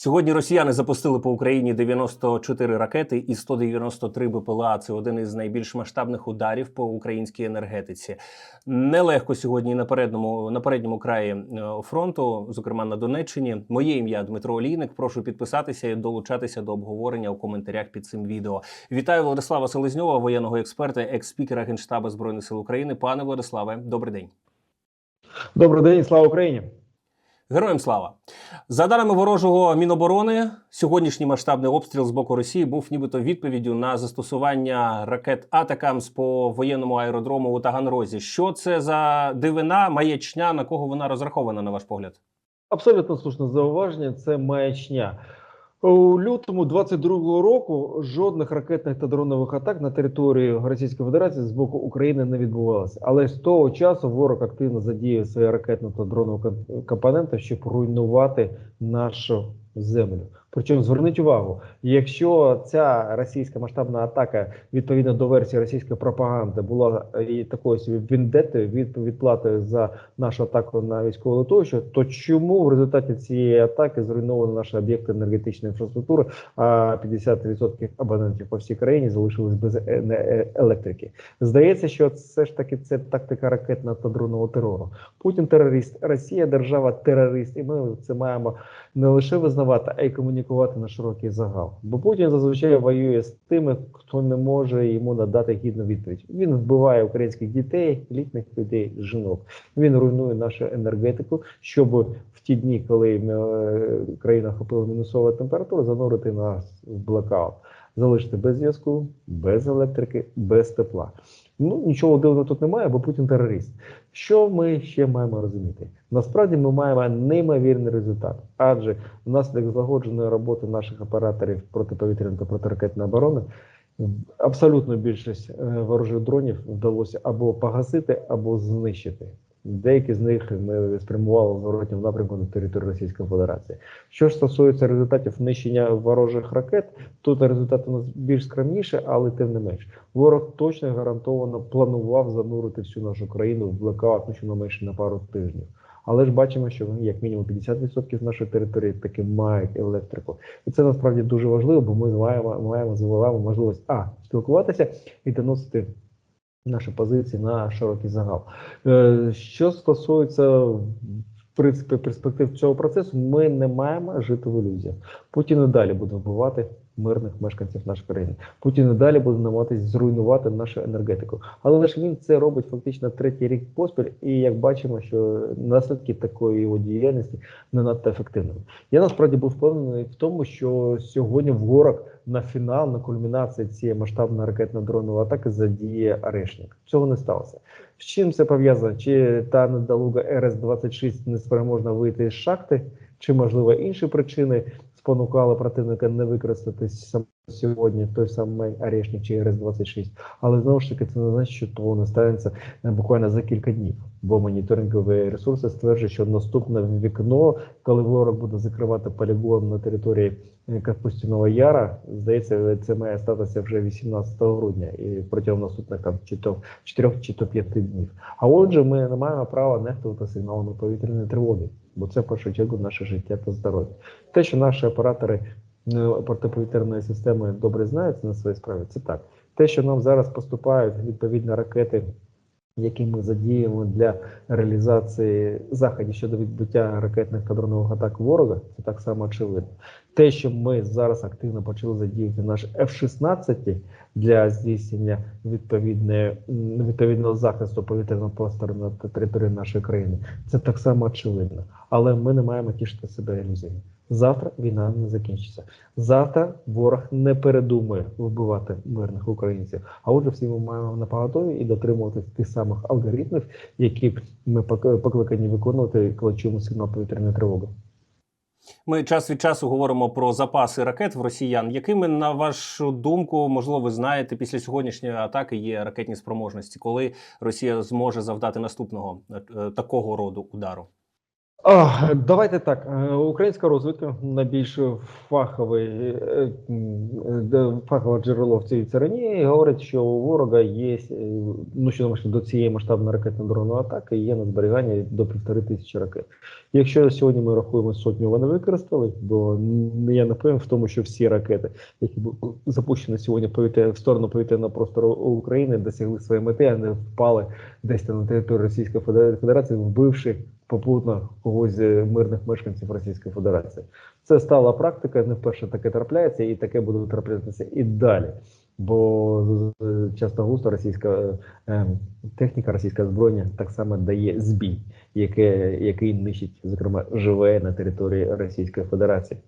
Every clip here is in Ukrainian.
Сьогодні росіяни запустили по Україні 94 ракети і 193 БПЛА. Це один із найбільш масштабних ударів по українській енергетиці. Нелегко сьогодні на передньому на передньому краї е, фронту, зокрема на Донеччині. Моє ім'я Дмитро Олійник. Прошу підписатися і долучатися до обговорення у коментарях під цим відео. Вітаю Владислава Селезньова, воєнного експерта, екс-спікера Генштабу збройних сил України. Пане Владиславе, добрий день. Добрий день, слава Україні. Героям слава за даними ворожого міноборони, сьогоднішній масштабний обстріл з боку Росії був нібито відповіддю на застосування ракет Атакамс по воєнному аеродрому у Таганрозі. Що це за дивина, маячня? На кого вона розрахована, на ваш погляд? Абсолютно слушне зауваження. Це маячня. У лютому 22-го року жодних ракетних та дронових атак на територію Російської Федерації з боку України не відбувалося. Але з того часу ворог активно задіяв свої ракетні та дронові ком- компоненти, щоб руйнувати нашу землю. Причому зверніть увагу, якщо ця російська масштабна атака відповідно до версії російської пропаганди була е, і такою собі вендетою від відплатою за нашу атаку на військове литовище, то чому в результаті цієї атаки зруйновано наші об'єкти енергетичної інфраструктури, а 50% абонентів по всій країні залишились без е- е- електрики? Здається, що це ж таки це тактика ракетного та дронного терору. Путін терорист, Росія держава терорист, і ми це маємо не лише визнавати, а й комунікувати на широкий загал. Бо Путін зазвичай воює з тими, хто не може йому надати гідну відповідь. Він вбиває українських дітей, літніх людей, жінок. Він руйнує нашу енергетику, щоб в ті дні, коли е, країна охопила мінусова температура, занурити нас в блокаут, залишити без зв'язку, без електрики, без тепла. Ну нічого дивного тут немає, бо Путін терорист. Що ми ще маємо розуміти? Насправді ми маємо неймовірний результат, адже внаслідок злагодженої роботи наших операторів протиповітряної та протиракетної оборони абсолютну більшість е, ворожих дронів вдалося або погасити, або знищити. Деякі з них ми спрямували в зворотньому напрямку на територію Російської Федерації. Що ж стосується результатів нищення ворожих ракет, тут результати у нас більш скромніші, але тим не менш, ворог точно гарантовано планував занурити всю нашу країну в блекаут, ну щонайменше на пару тижнів. Але ж бачимо, що як мінімум 50% нашої території таки мають електрику, і це насправді дуже важливо, бо ми маємо маємо з можливість а спілкуватися і доносити наші позиції на широкий загал. Е, Що стосується в принципі перспектив цього процесу, ми не маємо жити в ілюзіях. Путін і далі буде вбивати мирних мешканців нашої країни. Путін і далі буде намагатись зруйнувати нашу енергетику. Але ж він це робить фактично третій рік поспіль, і як бачимо, що наслідки такої його діяльності не надто ефективними. Я насправді був впевнений в тому, що сьогодні ворог на фінал, на кульмінації цієї масштабної ракетно-дронової атаки задіє Арешник. Цього не сталося. З чим це пов'язано? Чи та недолуга РС-26 не спроможна вийти з шахти, чи можливо інші причини спонукали противника не використати сьогодні той самий Арешник чи РС-26. Але знову ж таки це не значить, що того не станеться е, буквально за кілька днів. Бо моніторингові ресурси стверджують, що наступне вікно, коли ворог буде закривати полігон на території е, Капустіного Яра, здається, це має статися вже 18 грудня і протягом наступних там чи то 4 чи то 5 днів. А отже, ми не маємо права нехтувати сигналами повітряної тривоги, бо це в першу чергу наше життя та здоров'я. Те, що наші оператори е, протиповітряної системи добре знають на своїй справі, це так. Те, що нам зараз поступають відповідні ракети, які ми задіємо для реалізації заходів щодо відбиття ракетних та дронових атак ворога, це так само очевидно. Те, що ми зараз активно почали задіяти наш F-16 для здійснення відповідного захисту повітряного простору на території нашої країни, це так само очевидно. Але ми не маємо тішити себе ілюзіями. Завтра війна не закінчиться. Завтра ворог не передумає вбивати мирних українців. А отже, всі ми маємо на і дотримуватись тих самих алгоритмів, які ми пок- покликані виконувати, коли чуємо сигнал повітряної тривоги. Ми час від часу говоримо про запаси ракет в росіян. Якими, на вашу думку, можливо, ви знаєте, після сьогоднішньої атаки є ракетні спроможності, коли Росія зможе завдати наступного е, такого роду удару? А, давайте так. Е, Українська розвідка найбільш фаховий, е, де- фахове джерело в цій царині говорить, що у ворога є е, ну що до цієї масштабної ракетно-дронової атаки є на зберігання до півтори тисячі ракет. Якщо сьогодні ми рахуємо сотню, вони використали, бо я не певен в тому, що всі ракети, які запущені сьогодні повітря в сторону повітряного простору України, досягли своєї мети, а не впали десь на територію Російської Федер- Федерації, вбивши попутно когось мирних мешканців Російської Федерації. Це стала практика, не вперше таке трапляється, і таке буде траплятися і далі. Бо е, часто густо російська е, техніка, російська зброя так само дає збій, яке, який нищить, зокрема, живе на території Російської Федерації.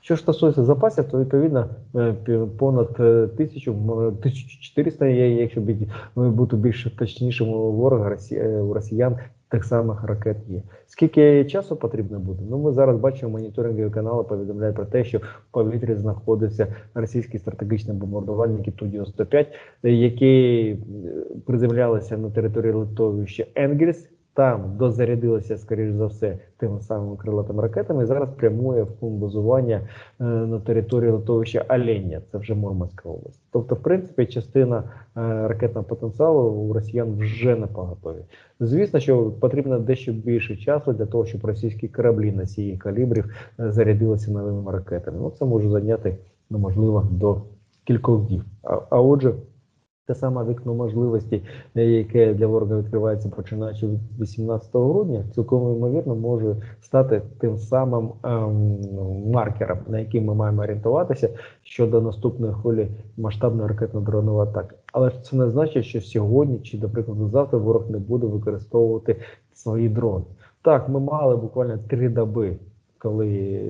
Що ж стосується запасів, то відповідно е, понад е, тисячу, м, 1400, якщо бути більш точнішим ворога росіян тих самих ракет є. Скільки часу потрібно буде? Ну ми зараз бачимо моніторингові канали повідомляють про те, що в повітрі знаходиться російські стратегічні бомбардувальники Ту-95, е, які е, приземлялися на території литовища Енгельс. Там дозарядилися, скоріш за все, тими самими крилатими ракетами. і Зараз прямує в пункт базування е, на території литовища Оленя, це вже Мурманська область. Тобто, в принципі, частина е, ракетного потенціалу у росіян вже на поготові. Звісно, що потрібно дещо більше часу для того, щоб російські кораблі на носії калібрів е, зарядилися новими ракетами. Ну, це може зайняти, ну, можливо, до кількох днів. А, а отже, те саме вікно можливості, е, яке для ворога відкривається починаючи від 18 грудня, цілком ймовірно може стати тим самим ем, маркером, на який ми маємо орієнтуватися щодо наступної хвилі масштабної ракетно-дронової атаки. Але ж це не значить, що сьогодні чи, до прикладу, завтра ворог не буде використовувати свої дрони. Так, ми мали буквально три доби. Коли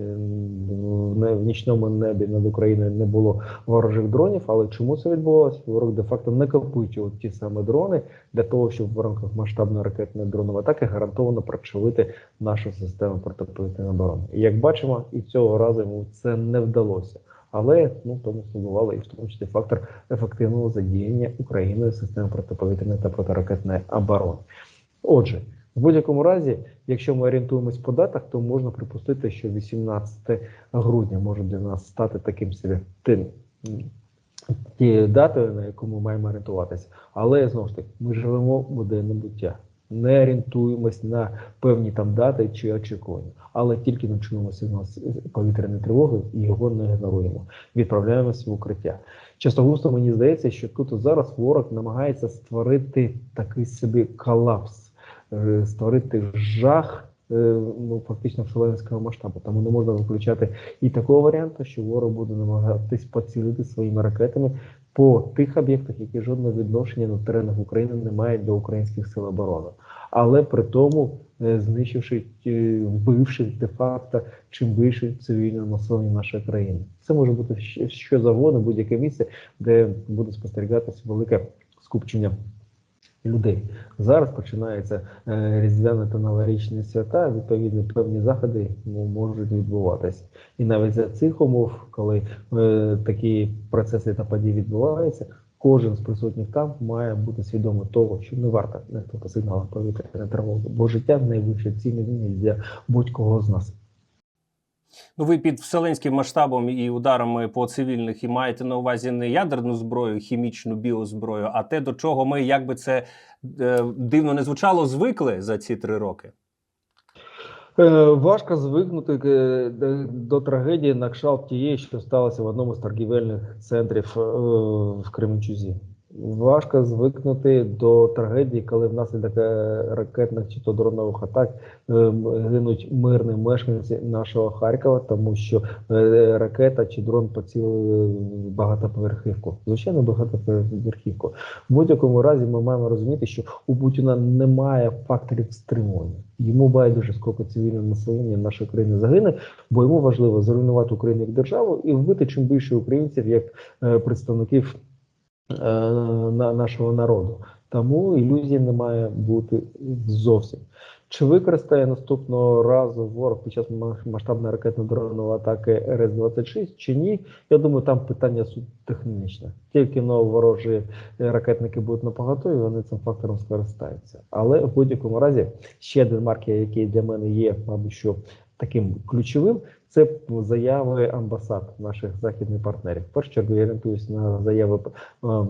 в не- в нічному небі над Україною не було ворожих дронів, але чому це відбувалося? Ворог де-факто накопичував ті самі дрони для того, щоб в рамках масштабної ракетної дронової атаки гарантовано прочавити нашу систему протиповітряної оборони. І як бачимо, і цього разу йому це не вдалося. Але ну тому слугувало і в тому числі фактор ефективного задіяння Україною системи протиповітряної та протиракетної оборони. Отже, в будь-якому разі, якщо ми орієнтуємось по датах, то можна припустити, що 18 грудня може для нас стати таким собі тим тією датою, на яку ми маємо орієнтуватися. Але знову ж таки, ми живемо в буденне буття. Не орієнтуємось на певні там дати чи очікування, але тільки не чуємо сигнал повітряної тривоги і його не ігноруємо. Відправляємося в укриття. Часто густо мені здається, що тут зараз ворог намагається створити такий собі колапс, створити жах. е, Ну, фактично вселенського масштабу, тому не можна виключати і такого варіанту, що ворог буде намагатись поцілити своїми ракетами по тих об'єктах, які жодного відношення на теренах України не мають до українських сил оборони, але при тому е, знищивши е, вбивши де-факто чим більше цивільного населення нашої країни. Це може бути що завгодно, будь-яке місце, де буде спостерігатися велике скупчення людей. Зараз починається е, різдвяне та новорічні свята. Відповідно, певні заходи можуть відбуватися. І навіть за цих умов, коли е, такі процеси та події відбуваються, кожен з присутніх там має бути свідомий того, що не варто нехто по сигналам повітряної тривоги, бо життя найвища цінність для будь-кого з нас. Ну, ви під вселенським масштабом і ударами по цивільних і маєте на увазі не ядерну зброю, хімічну біозброю, а те, до чого ми, як би це е, дивно не звучало, звикли за ці три роки. Е, Важко звикнути е, до- трагедії на кшталт тієї, що сталося в одному з торгівельних центрів в Кременчузі. Важко звикнути до трагедії, коли внаслідок е, ракетних чи то дронових атак е, гинуть мирні мешканці нашого Харкова, тому що е, ракета чи дрон поцілили багатоповерхівку. Звичайно, багатоповерхівку. В будь-якому разі ми маємо розуміти, що у Путіна немає факторів стримування. Йому байдуже скільки цивільного населення нашої країни загине, бо йому важливо зруйнувати Україну як державу і вбити чим більше українців як представників нашого народу. Тому ілюзій не має бути зовсім. Чи використає наступного разу ворог під час масштабної ракетно-дронової атаки РС-26 чи ні? Я думаю, там питання суд технічне. Тільки ворожі е, ракетники будуть на поготові, вони цим фактором скористаються. Але в будь-якому разі ще один маркер, який для мене є, мабуть, що таким ключовим, це заяви амбасад наших західних партнерів. В першу чергу я орієнтуюсь на заяви ем,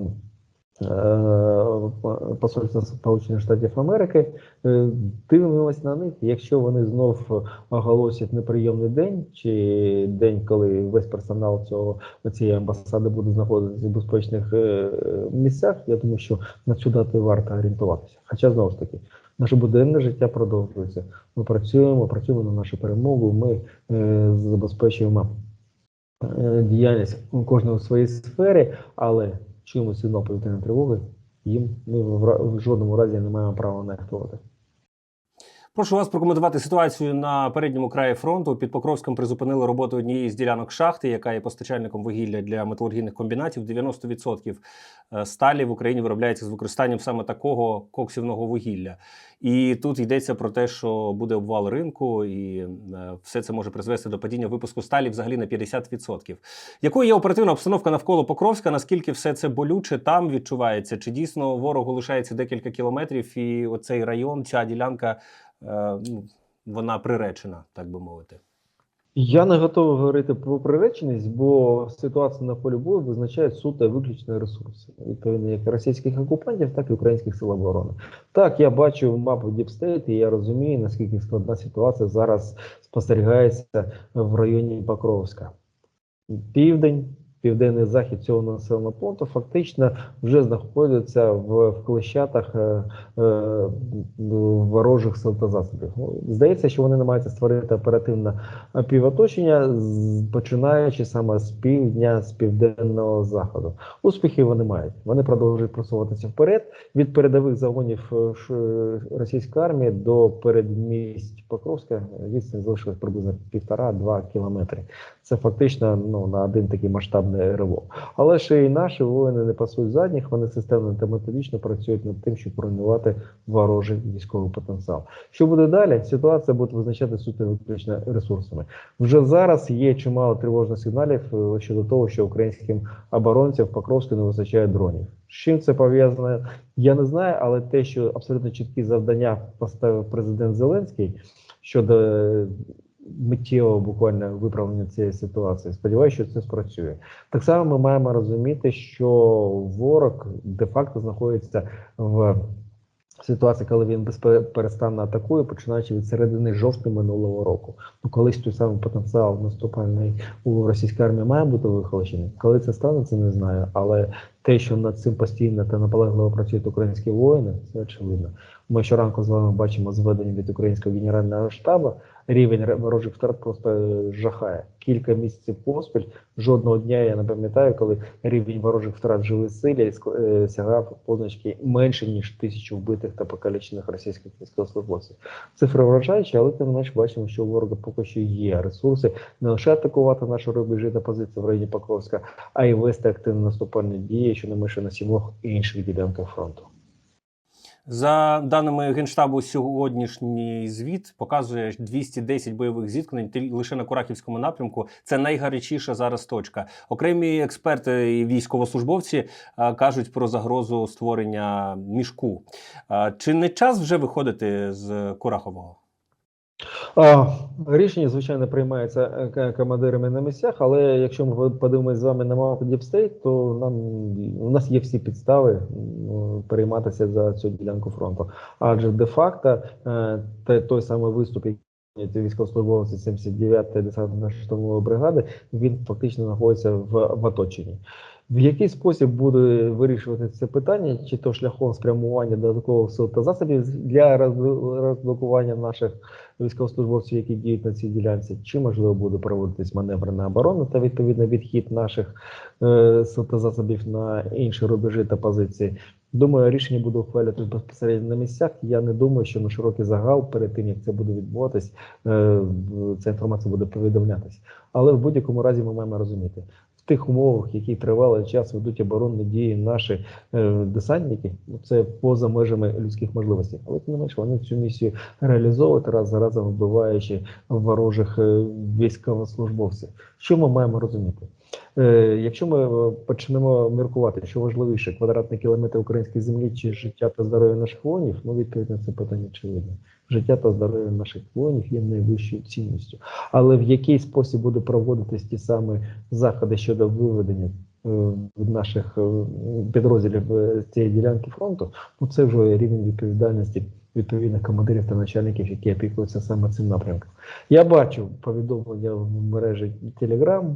е, посольства Сполучених Штатів Америки. Е, Дивимось на них. Якщо вони знов оголосять неприйомний день, чи день, коли весь персонал цього цієї амбасади буде знаходитися в безпечних е, місцях, я думаю, що на цю дату варто орієнтуватися. Хоча знову ж таки, наше буденне життя продовжується. Ми працюємо, працюємо на нашу перемогу. Ми е, забезпечуємо е, діяльність кожного в своїй сфері, але чуємо сигнал повітряної тривоги, їм ми в, в жодному разі не маємо права нехтувати. Прошу вас прокоментувати ситуацію на передньому краї фронту. Під Покровськом призупинили роботу однієї з ділянок шахти, яка є постачальником вугілля для металургійних комбінатів. 90% е, сталі в Україні виробляється з використанням саме такого коксівного вугілля. І тут йдеться про те, що буде обвал ринку, і е, все це може призвести до падіння випуску сталі взагалі на 50%. Якою є оперативна обстановка навколо Покровська? Наскільки все це болюче там відчувається? Чи дійсно ворогу лишається декілька кілометрів, і оцей район, ця ділянка вона приречена, так би мовити. Я не готовий говорити про приреченість, бо ситуація на полі бою визначає суто виключно ресурси, відповідно як російських окупантів, так і українських сил оборони. Так, я бачу мапу Діпстейт, і я розумію, наскільки складна ситуація зараз спостерігається в районі Покровська. Південь, південний захід цього населеного пункту фактично вже знаходяться в, в клещатах е, е, ворожих сил та засобів. Ну, Здається, що вони намагаються створити оперативне півоточення, починаючи саме з півдня, з південного заходу. Успіхи вони мають. Вони продовжують просуватися вперед від передових загонів е, російської армії до передмість Покровська відстань залишилась приблизно півтора-два кілометри. Це фактично ну, на один такий масштабний ривок. Але ще і наші воїни не пасують задніх, вони системно та методично працюють над тим, щоб руйнувати ворожий військовий потенціал. Що буде далі? Ситуація буде визначати суто виключно ресурсами. Вже зараз є чимало тривожних сигналів е, щодо того, що українським оборонцям в Покровську не вистачає дронів. З чим це пов'язано, я не знаю, але те, що абсолютно чіткі завдання поставив президент Зеленський щодо миттєвого буквально виправлення цієї ситуації. Сподіваюся, що це спрацює. Так само ми маємо розуміти, що ворог де-факто знаходиться в ситуації, коли він безперестанно атакує, починаючи від середини жовтня минулого року. Ну, колись той самий потенціал наступальний у російській армії має бути вихолощений. Коли це станеться, не знаю. Але те, що над цим постійно та наполегливо працюють українські воїни, це очевидно. Ми щоранку з вами бачимо зведення від українського генерального штабу. Рівень ворожих втрат просто е, жахає. Кілька місяців поспіль. Жодного дня я не пам'ятаю, коли рівень ворожих втрат в живій силі е, сягав позначки менше ніж тисячу вбитих та покалічених російських військовослужбовців. Цифри вражаючі, але тим не менш бачимо, що у ворога поки що є ресурси не лише атакувати наші рубежі та позиції в районі Покровська, а й вести активні наступальні дії, що не менше на сімох інших ділянках фронту. За даними Генштабу, сьогоднішній звіт показує 210 бойових зіткнень лише на Курахівському напрямку. Це найгарячіша зараз точка. Окремі експерти і військовослужбовці а, кажуть про загрозу створення мішку. А, Чи не час вже виходити з Курахового? Рішення, звичайно, приймається е, командирами на місцях, але якщо ми подивимося з вами на мапу Діпстейт, то нам у нас є всі підстави перейматися за цю ділянку фронту. Адже де-факто е, той самий виступ, який військовослужбовці 79-ї десантно штурмової бригади, він фактично знаходиться в, в оточенні. В який спосіб буде вирішувати це питання, чи то шляхом спрямування додаткових сил та засобів для розбл- розблокування наших військовослужбовців, які діють на цій ділянці, чи можливо буде проводитись маневрена оборона та відповідно відхід наших е, засобів на інші рубежі та позиції. Думаю, рішення буде ухвалювати безпосередньо на місцях. Я не думаю, що на широкий загал перед тим як це буде відбуватись, е, ця інформація буде повідомлятись. Але в будь-якому разі ми маємо розуміти. Тих умовах, які тривалий час ведуть оборонні дії наші е, десантники, ну, це поза межами людських можливостей. Але тим не менше вони цю місію реалізовують раз за разом вбиваючи ворожих е, військовослужбовців. Що ми маємо розуміти? Е, якщо ми е, почнемо міркувати, що важливіше, квадратний кілометр української землі чи життя та здоров'я наших воїнів, ну відповідь на це питання очевидно. Життя та здоров'я наших воїнів є найвищою цінністю. Але в який спосіб буде проводитись ті самі заходи щодо виведення е, наших підрозділів цієї ділянки фронту, ну це вже рівень відповідальності відповідних командирів та начальників, які опікуються саме цим напрямком. Я бачу повідомлення в мережі Telegram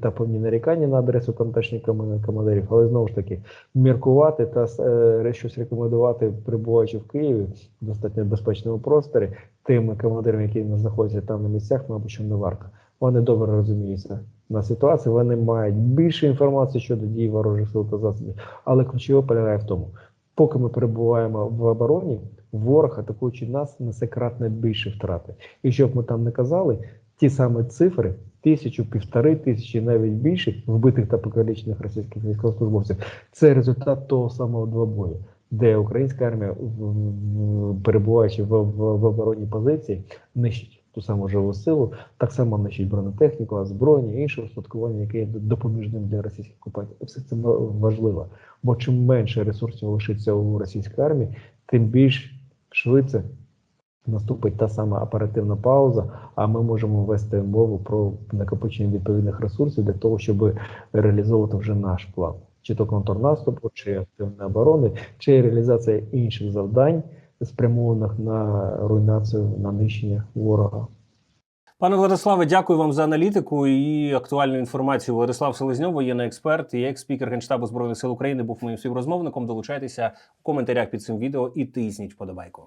та певні нарікання на адресу тамтешніх командирів, але знову ж таки міркувати та е, щось рекомендувати, перебуваючи в Києві в достатньо безпечному просторі, тим командирам, які знаходяться там на місцях, мабуть, що не варто. Вони добре розуміються на ситуації, вони мають більше інформації щодо дій ворожих сил та засобів, але ключове полягає в тому, поки ми перебуваємо в обороні, ворог, атакуючи нас, несе кратно більше втрати. І щоб ми там не казали, ті самі цифри. Тисячу, півтори тисячі, навіть більше вбитих та покалічених російських військовослужбовців. Це результат того самого двобою, де українська армія, перебуваючи в, в, в оборонній позиції, нищить ту саму живу силу, так само нищить бронетехніку, озброєння, інше устаткування, яке є допоміжним для російських окупантів. Все це важливо. Бо чим менше ресурсів лишиться у російській армії, тим більш швидше наступить та сама оперативна пауза, а ми можемо вести мову про накопичення відповідних ресурсів для того, щоб реалізовувати вже наш план, чи то контрнаступу, чи активної оборони, чи реалізація інших завдань, спрямованих на руйнацію, на нищення ворога. Пане Владиславе, дякую вам за аналітику і актуальну інформацію. Владислав Селезньов, воєнний експерт і екс-спікер Генштабу Збройних сил України, був моїм співрозмовником. Долучайтеся в коментарях під цим відео і тисніть вподобайку.